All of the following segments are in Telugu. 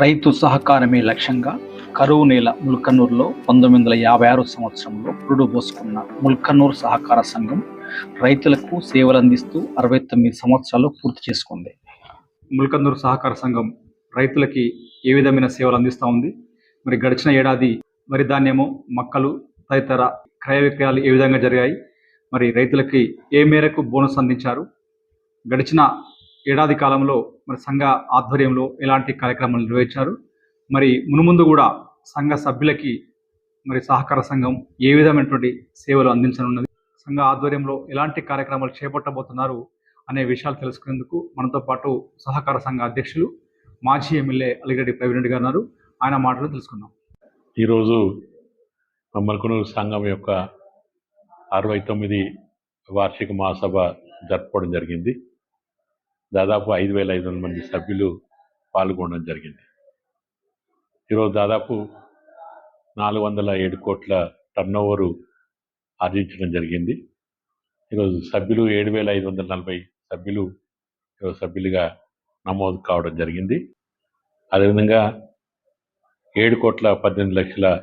రైతు సహకారమే లక్ష్యంగా కరువు నేల ముల్కన్నూరులో పంతొమ్మిది వందల యాభై ఆరు సంవత్సరంలో పురుడు పోసుకున్న ముల్కన్నూరు సహకార సంఘం రైతులకు సేవలు అందిస్తూ అరవై తొమ్మిది సంవత్సరాలు పూర్తి చేసుకుంది. ముల్కన్నూరు సహకార సంఘం రైతులకి ఏ విధమైన సేవలు అందిస్తూ ఉంది? మరి గడిచిన ఏడాది వరి ధాన్యము మొక్కలు తదితర క్రయ విక్రయాలు ఏ విధంగా జరిగాయి? మరి రైతులకి ఏ మేరకు బోనస్ అందించారు? గడిచిన ఏడాది కాలంలో మరి సంఘ ఆధ్వర్యంలో ఎలాంటి కార్యక్రమాలు నిర్వహించారు? మరి మునుముందు కూడా సంఘ సభ్యులకి మరి సహకార సంఘం ఏ విధమైనటువంటి సేవలు అందించనున్నది? సంఘ ఆధ్వర్యంలో ఎలాంటి కార్యక్రమాలు చేపట్టబోతున్నారు అనే విషయాలు తెలుసుకునేందుకు మనతో పాటు సహకార సంఘ అధ్యక్షులు మాజీ ఎమ్మెల్యే అలిగడ్డి ప్రవీణ్ రెడ్డి గారు ఉన్నారు. ఆయన మాటలు తెలుసుకుందాం. ఈరోజు మమ్మల్కొనూరు సంఘం యొక్క అరవై తొమ్మిది వార్షిక మహాసభ జరుపుకోవడం జరిగింది. దాదాపు ఐదు వేల ఐదు వందల మంది సభ్యులు పాల్గొనడం జరిగింది. ఈరోజు దాదాపు నాలుగు వందల ఏడు కోట్ల టర్న్ ఓవరు ఆర్జించడం జరిగింది. ఈరోజు సభ్యులు ఏడు వేల ఐదు వందల నలభై సభ్యులు ఈరోజు సభ్యులుగా నమోదు కావడం జరిగింది. అదేవిధంగా ఏడు కోట్ల పద్దెనిమిది లక్షల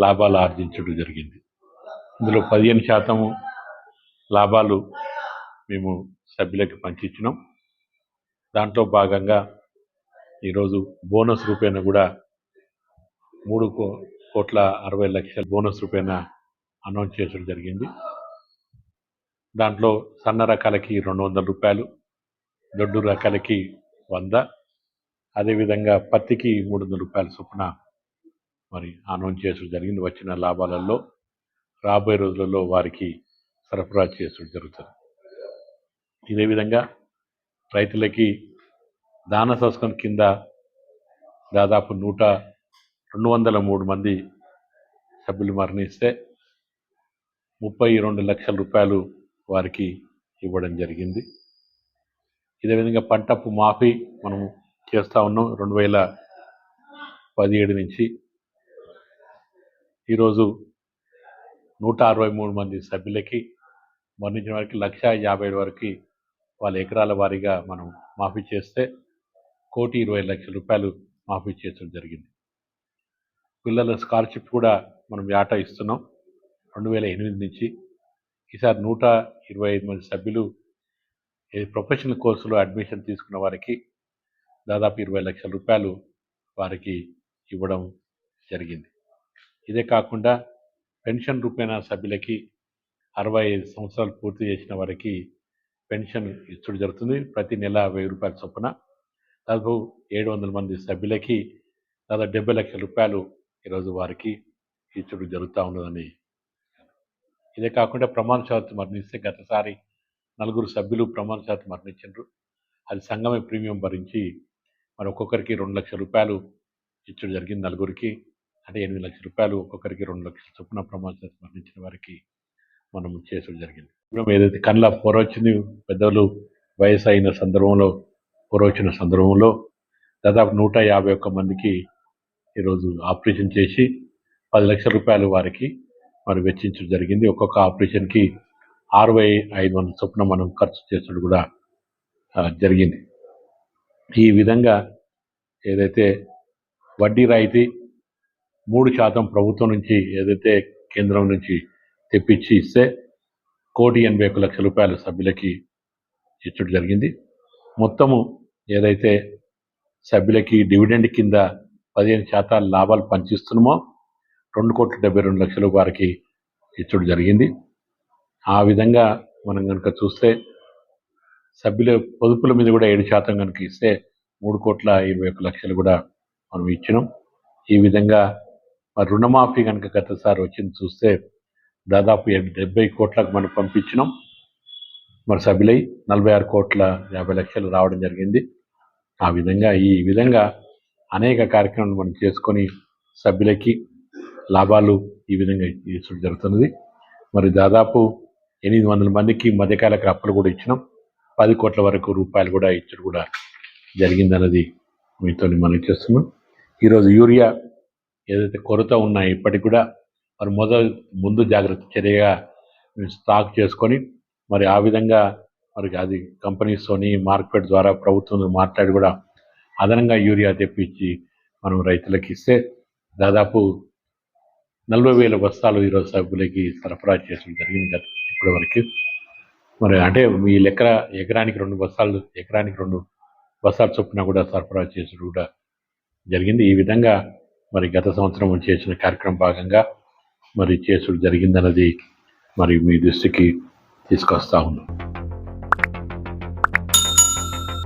లాభాలు ఆర్జించడం జరిగింది. ఇందులో పదిహేను శాతము లాభాలు మేము సభ్యులకి పంచిచ్చినాం. దాంట్లో భాగంగా ఈరోజు బోనస్ రూపేణ కూడా మూడు కో కోట్ల అరవై లక్షల బోనస్ రూపేణ అనౌన్స్ చేయడం జరిగింది. దాంట్లో సన్న రకాలకి రెండు వందల రూపాయలు దొడ్డు రకాలకి వంద అదేవిధంగా పత్తికి మూడు వందల రూపాయల చొప్పున మరి అనౌన్స్ చేయడం జరిగింది. వచ్చిన లాభాలలో రాబోయే రోజులలో వారికి సరఫరా చేయడం జరుగుతుంది. ఇదే విధంగా రైతులకి దాన సంస్కరణ కింద దాదాపు నూట రెండు వందల మూడు మంది సభ్యులు మరణిస్తే ముప్పై రెండు లక్షల రూపాయలు వారికి ఇవ్వడం జరిగింది. ఇదే విధంగా పంటపు మాఫీ మనం చేస్తూ ఉన్నాం. రెండు వేల పదిహేడు నుంచి ఈరోజు నూట అరవై మూడు మంది సభ్యులకి మరణించిన వారికి లక్ష యాభై ఏడు వరకు వాళ్ళ ఎకరాల వారీగా మనం మాఫీ చేస్తే కోటి ఇరవై లక్షల రూపాయలు మాఫీ చేయడం జరిగింది. పిల్లల స్కాలర్షిప్ కూడా మనం ఏటా ఇస్తున్నాం. రెండు వేల ఎనిమిది నుంచి ఈసారి నూట ఇరవై ఐదు మంది సభ్యులు ప్రొఫెషనల్ కోర్సులో అడ్మిషన్ తీసుకున్న వారికి దాదాపు ఇరవై లక్షల రూపాయలు వారికి ఇవ్వడం జరిగింది. ఇదే కాకుండా పెన్షన్ రూపేణా సభ్యులకి అరవై ఐదు సంవత్సరాలు పూర్తి చేసిన వారికి పెన్షన్ ఇచ్చుడు జరుగుతుంది. ప్రతి నెల వెయ్యి రూపాయల చొప్పున. దాదాపు ఏడు వందల మంది సభ్యులకి దాదాపు డెబ్బై లక్షల రూపాయలు ఈరోజు వారికి ఇచ్చుడు జరుగుతూ ఉన్నదని. ఇదే కాకుండా ప్రమాణ శాతం మరణిస్తే గతసారి నలుగురు సభ్యులు ప్రమాణ శాతం మరణించారు అది సంఘమే ప్రీమియం భరించి మరి ఒక్కొక్కరికి రెండు లక్షల రూపాయలు ఇచ్చడం జరిగింది నలుగురికి. అంటే ఎనిమిది లక్షల రూపాయలు ఒక్కొక్కరికి రెండు లక్షల చొప్పున ప్రమాణ శాతం మరణించిన వారికి మనం చేయడం జరిగింది. ఇప్పుడు ఏదైతే కళ్ళ పొర వచ్చింది పెద్దలు వయసు అయిన సందర్భంలో పొర వచ్చిన సందర్భంలో దాదాపు నూట యాభై ఒక్క మందికి ఈరోజు ఆపరేషన్ చేసి పది లక్షల రూపాయలు వారికి మరి వెచ్చించడం జరిగింది. ఒక్కొక్క ఆపరేషన్కి అరవై ఐదు వందల చొప్పున మనం ఖర్చు చేసడం కూడా జరిగింది. ఈ విధంగా ఏదైతే వడ్డీ రాయితీ మూడు శాతం ప్రభుత్వం నుంచి ఏదైతే కేంద్రం నుంచి తెప్పించి ఇస్తే కోటి ఎనభై ఒక్క లక్షల రూపాయలు సభ్యులకి ఇచ్చడం జరిగింది. మొత్తము ఏదైతే సభ్యులకి డివిడెండ్ కింద పదిహేను శాతాల లాభాలు పంచిస్తున్నామో రెండు కోట్ల డెబ్బై రెండు లక్షలు వారికి ఇచ్చడం జరిగింది. ఆ విధంగా మనం కనుక చూస్తే సభ్యుల పొదుపుల మీద కూడా ఏడు శాతం కనుక ఇస్తే మూడు కోట్ల ఇరవై ఒక్క లక్షలు కూడా మనం ఇచ్చినాం. ఈ విధంగా మరి రుణమాఫీ కనుక గతసారి వచ్చింది చూస్తే దాదాపు డెబ్బై కోట్లకు మనం పంపించినాం. మరి సభ్యులై నలభై ఆరు కోట్ల యాభై లక్షలు రావడం జరిగింది. ఆ విధంగా ఈ విధంగా అనేక కార్యక్రమాలు మనం చేసుకొని సభ్యులకి లాభాలు ఈ విధంగా ఇచ్చడం జరుగుతున్నది. మరి దాదాపు ఎనిమిది వందల మందికి మధ్యకాలకు అప్పులు కూడా ఇచ్చినాం. పది కోట్ల వరకు రూపాయలు కూడా ఇచ్చడం కూడా జరిగిందన్నది మీతో మనం చేస్తున్నాం. ఈరోజు యూరియా ఏదైతే కొరత ఉన్నా ఇప్పటికి కూడా మరి మొదలు ముందు జాగ్రత్త చర్యగా స్టాక్ చేసుకొని మరి ఆ విధంగా మరి అది కంపెనీస్తోని మార్కెట్ ద్వారా ప్రభుత్వం మాట్లాడి కూడా అదనంగా యూరియా తెప్పించి మనం రైతులకు ఇస్తే దాదాపు నలభై వేల బస్తాలు ఈరోజు సభ్యులకి సరఫరా చేయడం జరిగింది ఇప్పటి వరకు. మరి అంటే మీ లెక్క ఎకరానికి రెండు బస్తాలు ఎకరానికి రెండు బస్తాలు చొప్పున కూడా సరఫరా చేసినట్టు కూడా జరిగింది. ఈ విధంగా మరి గత సంవత్సరం చేసిన కార్యక్రమం భాగంగా మరి చేసుడు జరిగిందన్నది మరి మీ దృష్టికి తీసుకొస్తా ఉన్నాం.